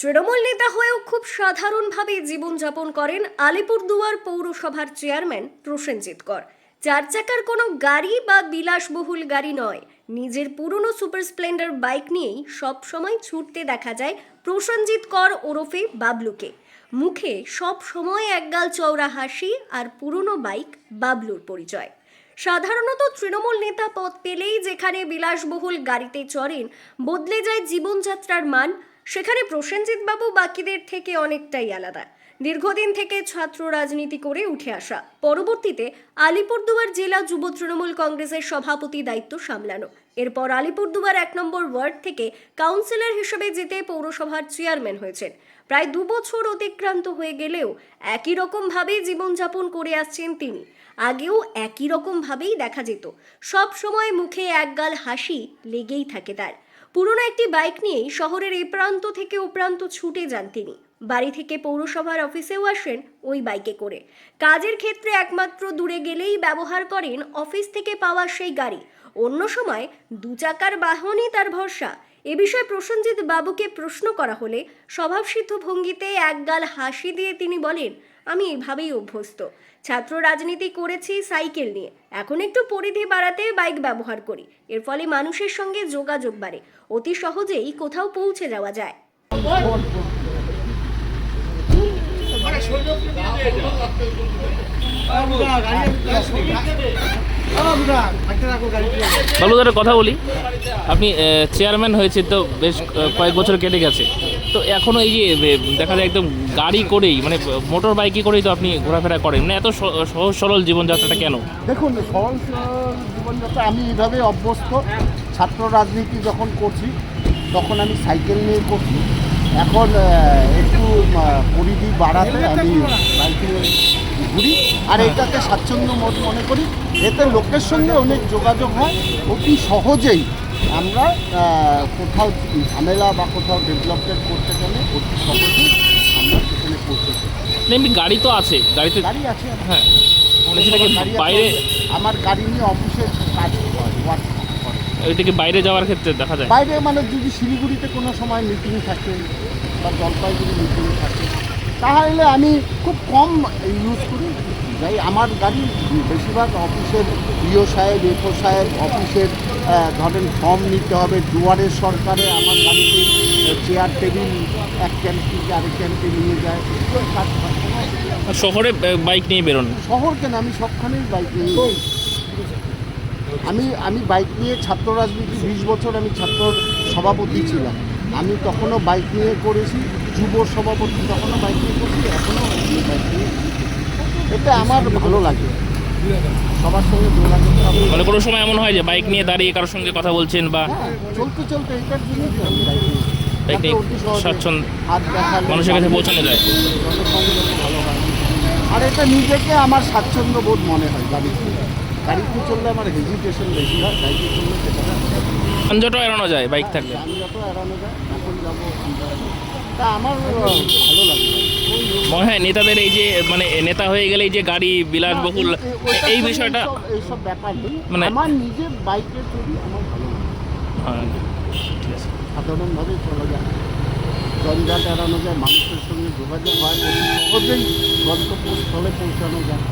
তৃণমূল নেতা হয়েও খুব সাধারণভাবে জীবনযাপন করেন আলিপুরদুয়ার পৌরসভার চেয়ারম্যান প্রসেনজিৎ কর। চার চাকার কোনো গাড়ি বা বিলাসবহুল গাড়ি নয়। নিজের পুরনো সুপার স্প্লেন্ডার বাইক নিয়েই সব সময় ছুটতে দেখা যায় প্রসেনজিৎ কর ওরফে বাবলুকে। মুখে সব সময় একগাল চওড়া হাসি আর পুরনো বাইক বাবলুর পরিচয়। সাধারণত তৃণমূল নেতা পদ পেলেই যেখানে বিলাসবহুল গাড়িতে চড়েন, বদলে যায় জীবনযাত্রার মান সেখানে প্রসেনজিৎ বাবু বাকিদের থেকে অনেকটাই আলাদা। দীর্ঘদিন থেকে ছাত্র রাজনীতি করে উঠে আসা। পরবর্তীতে আলিপুরদুয়ার জেলা যুব তৃণমূল কংগ্রেসের সভাপতি দায়িত্ব সামলানো। এরপর আলিপুরদুয়ার এক নম্বর ওয়ার্ড থেকে কাউন্সিলর হিসেবে জিতে পৌরসভার চেয়ারম্যান হয়েছেন। প্রায় দু বছর অতিক্রান্ত হয়ে গেলেও একই রকমভাবেই জীবনযাপন করে আসছেন তিনি। আগেও একই রকমভাবেই দেখা যেত। সব সময় মুখে একগাল হাসি লেগেই থাকে তার। পুরনো একটি বাইক নিয়েই শহরের এ প্রান্ত থেকে ও প্রান্ত ছুটে যান তিনি। বাড়ি থেকে পৌরসভার অফিসেও আসেন ওই বাইকে করে। কাজের ক্ষেত্রে একমাত্র দূরে গেলেই ব্যবহার করেন অফিস থেকে পাওয়া সেই গাড়ি। অন্য সময় দু চাকার বাহনই তার ভরসা। এ বিষয়ে প্রসেনজিৎ বাবুকে প্রশ্ন করা হলে স্বভাবসিদ্ধ ভঙ্গিতে একগাল হাসি দিয়ে তিনি বলেন আমি এইভাবেই অভ্যস্ত। ছাত্র রাজনীতি করেছি সাইকেল নিয়ে। এখন একটু পরিধি বাড়াতে বাইক ব্যবহার করি। এর ফলে মানুষের সঙ্গে যোগাযোগ বাড়ে। অতি সহজেই কোথাও পৌঁছে যাওয়া যায়। বাবুদার কথা বলি। আপনি চেয়ারম্যান হয়েছে তো বেশ কয়েক বছর কেটে গেছে। তো এখনও এই যে দেখা যায় একদম গাড়ি করেই মানে মোটর বাইকে করেই তো আপনি ঘোরাফেরা করেন। মানে এত সহজ সরল জীবনযাত্রাটা কেন? দেখুন সরল সরল জীবনযাত্রা আমি এইভাবে অভ্যস্ত। ছাত্র রাজনীতি যখন করছি তখন আমি সাইকেল নিয়ে করছি। এখন একটু পরিধি বাড়াতে আমি বাইকে ঘুরি আর এটাকে স্বাচ্ছন্দ্য মনে করি। এতে লোকের সঙ্গে অনেক যোগাযোগ হয়। অতি সহজেই আমরা কোথাও ঝামেলা বা কোথাও ডেভেলপমেন্ট করতে গেলে অতি সহজেই আমরা সেখানে। না, এমনি গাড়ি তো আছে। গাড়িতে গাড়ি আছে। হ্যাঁ। বাইরে? আমার গাড়ি নিয়ে অফিসে কাজ ওয়ার্ক করে। বাইরে যাওয়ার ক্ষেত্রে দেখা যায়? বাইরে মানে যদি শিলিগুড়িতে কোনো সময় মিটিং থাকে বা জলপাইগুড়ি মিটিং থাকে তাহলে আমি খুব কম ইউজ করি। যাই আমার গাড়ি বেশিরভাগ অফিসের ইও সাহেব এফও সাহেব অফিসের ধরেন ফর্ম নিতে হবে। দুয়ারের সরকারে আমার গাড়িতে চেয়ার টেবিল এক ক্যাম্প থেকে আরেক ক্যাম্পে নিয়ে যায়। শহরে বাইক নিয়ে বেরোন? শহর কেন? আমি সবখানেই বাইক নিয়ে। আমি আমি বাইক নিয়ে ছাত্র রাজনীতি বিশ বছর আমি ছাত্র সভাপতি ছিলাম। আমি তখনও বাইক নিয়ে করেছি। যুব সভাপতি তখনও বাইক নিয়ে করেছি এখনও বাইক নিয়ে এটা আমার ভালো লাগে। সবার সঙ্গে যোগাযোগ মানে কোনো সময় এমন হয় যে বাইক নিয়ে দাঁড়িয়ে কারোর সঙ্গে কথা বলছেন বা হ্যাঁ চলতে চলতে এটার জন্যই তো আমি বাইক নিয়ে স্বাচ্ছন্দ্য মানুষের কাছে পৌঁছানো যায়। আর এটা নিজেকে আমার স্বাচ্ছন্দ্য বোধ মনে হয় গাড়িতে গাড়িতে চললে আমার হেজিটেশন বেশি হয় বাইকে চললে সেটা যানজটও এড়ানো যায় বাইক থাকলে। যানজট এড়ানো যায় এখন যাব তা আমার ভালো লাগে। মনে হয় নেতাদের এই যে মানে নেতা হয়ে গেলে এই যে গাড়ি বিলাসবহুল এই- বিষয়টা এইসব- ব্যাপার নেই। মানে- আমার নিজের বাইকে চলি আমার ভালো লাগে। হ্যাঁ, সাধারণভাবে চলা যায় জঞ্জাট এড়ানো যায় মানুষের সঙ্গে যোগাযোগ হয় সহজেই গন্তব্যস্থলে পৌঁছানো যায়।